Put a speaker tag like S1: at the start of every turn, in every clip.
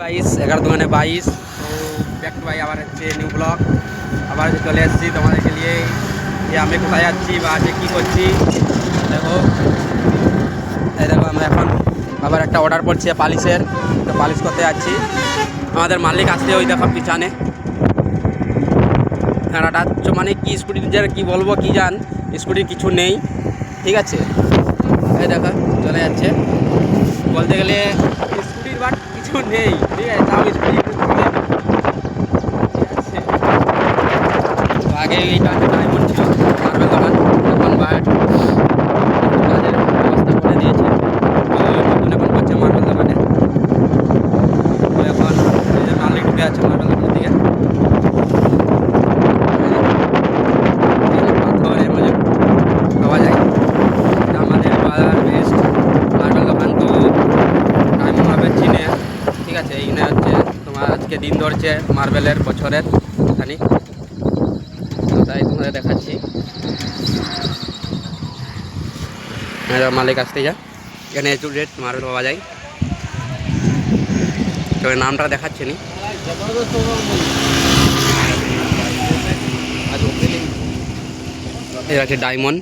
S1: বাইশ, এগারো দোকানে বাইশ। তো ব্যাক টু বাই আবার হচ্ছে নিউ ব্লগ আবার হচ্ছে চলে এসেছি তোমাদেরকে নিয়ে। যে আমি কোথায় যাচ্ছি বা আজকে কী করছি, দেখো। এই দেখো, আমরা এখন আবার একটা অর্ডার করছি পালিশের। তো পালিশ করতে যাচ্ছি। আমাদের মালিক আসছে ওই দেখো পিছনে। খেলাটা মানে কি স্কুটির যে কী বলব, কি জান? স্কুটির কিছু নেই। ঠিক আছে? এই দেখো, চলে যাচ্ছে। বলতে গেলে কিছু নেই। ঠিক আছে তাও স্কুটি আগে ছিল মার্বেল দোকান এখন বাট কাজের ব্যবস্থা করে দিয়েছে তো নতুন এখন করছে মার্বেল দোকানে তো এখন এই যে মালিক ঢুকে আছে মার্বেল দোকানের দিকে পাথরের মধ্যে পাওয়া যায় এটা আমাদের বাজার বেস্ট মার্বেল দোকান তো টাইম হবে চিনে ঠিক আছে এইখানে হচ্ছে তোমার আজকে দিন ধরছে মার্বেলের বছরের খানি তাই তোমাদের দেখাচ্ছি। মালিক আসতে যা। এখানে একটু রেট মার্বেল পাওয়া যায়। তবে নামটা দেখাচ্ছে নি। এটা হচ্ছে ডায়মন্ড।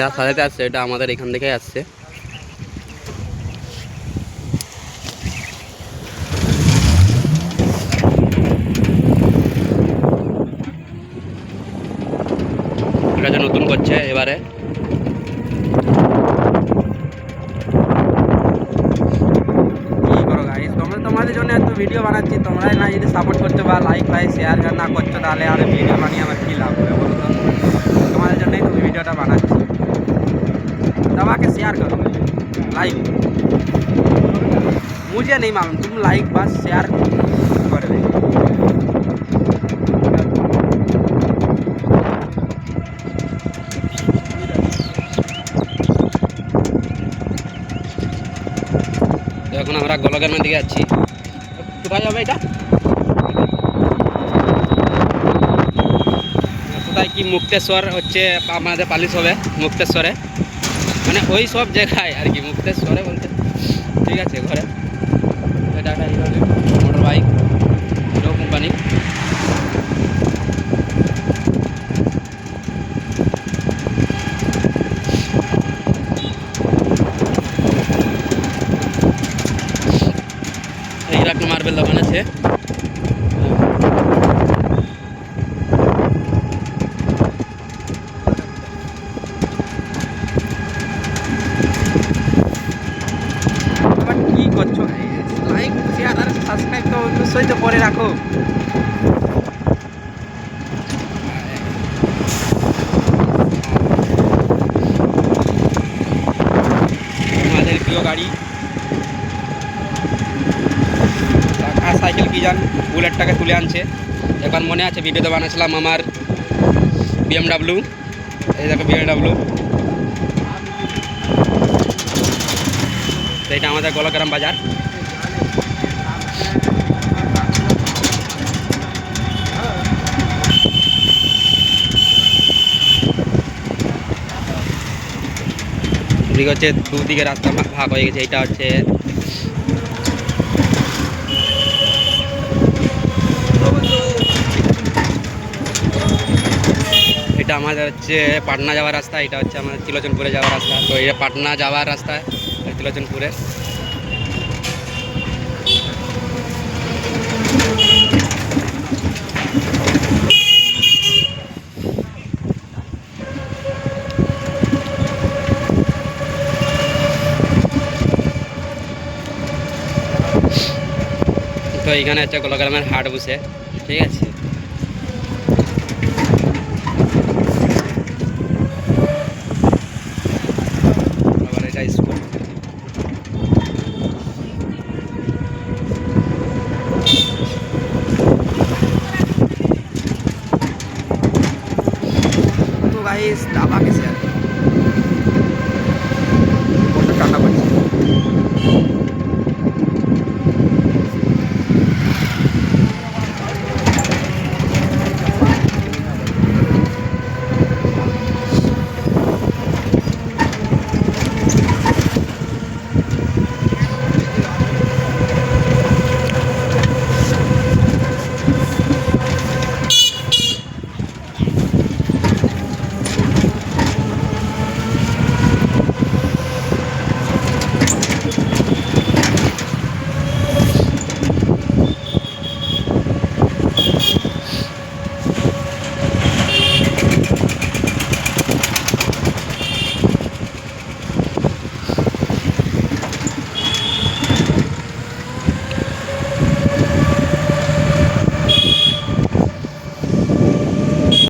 S1: যা সাজাতে আসছে, এটা আমাদের এখান থেকেই আসছে। এটা যে নতুন করছে এবারে কি করো গাইস তোমরা তোমাদের জন্য এত ভিডিও বানাচ্ছি তোমরাই না যদি সাপোর্ট করছো বা লাইক ফাইক শেয়ার না করছো তাহলে আর ভিডিও বানিয়ে আমার কী লাভ হবে বলো তো তোমাদের জন্যই তো ভিডিওটা বানাচ্ছি दबा शेयर करो लाइक मुझे नहीं मालूम तुम लाइक बस शेयर कर दे আমরা গলগানের দিকে যাচ্ছি। কোথায় যাবে এটা? কোথায় কি মুক্তেশ্বর হচ্ছে, আমাদের পালিশ হবে মুক্তেশ্বরে। মানে ওই সব জায়গায় আর কি, মুক্তেশ্বরে বলতে। ঠিক আছে, ঘরে। এটা একটা মোটর বাইক কোম্পানি এই একটা মার্বেল দোকান আছে আবার কি করছ লাইক শেয়ার আর সাবস্ক্রাইব তো অবশ্যই তো করে রাখো। আমাদের প্রিয় গাড়ি আর সাইকেল কি যান বুলেটটাকে তুলে আনছে। একবার মনে আছে ভিডিওতে বানাচ্ছিলাম আমার বিএমডাব্লিউ এই দেখো বিএমডাব্লিউ তো এটা আমাদের গোলাগ্রাম বাজার। হচ্ছে দুদিকে রাস্তা ভাগ হয়ে গেছে এটা হচ্ছে এটা আমাদের হচ্ছে পাটনা যাওয়ার রাস্তা, এটা হচ্ছে আমাদের তিলোচনপুরে যাওয়ার রাস্তা। তো এটা পাটনা যাওয়ার রাস্তা তিলোচনপুরে। তো এখানে হচ্ছে গোলাগ্রামের হাট বসে, ঠিক আছে আবার এটা স্কুল গাইস দাবা খেছে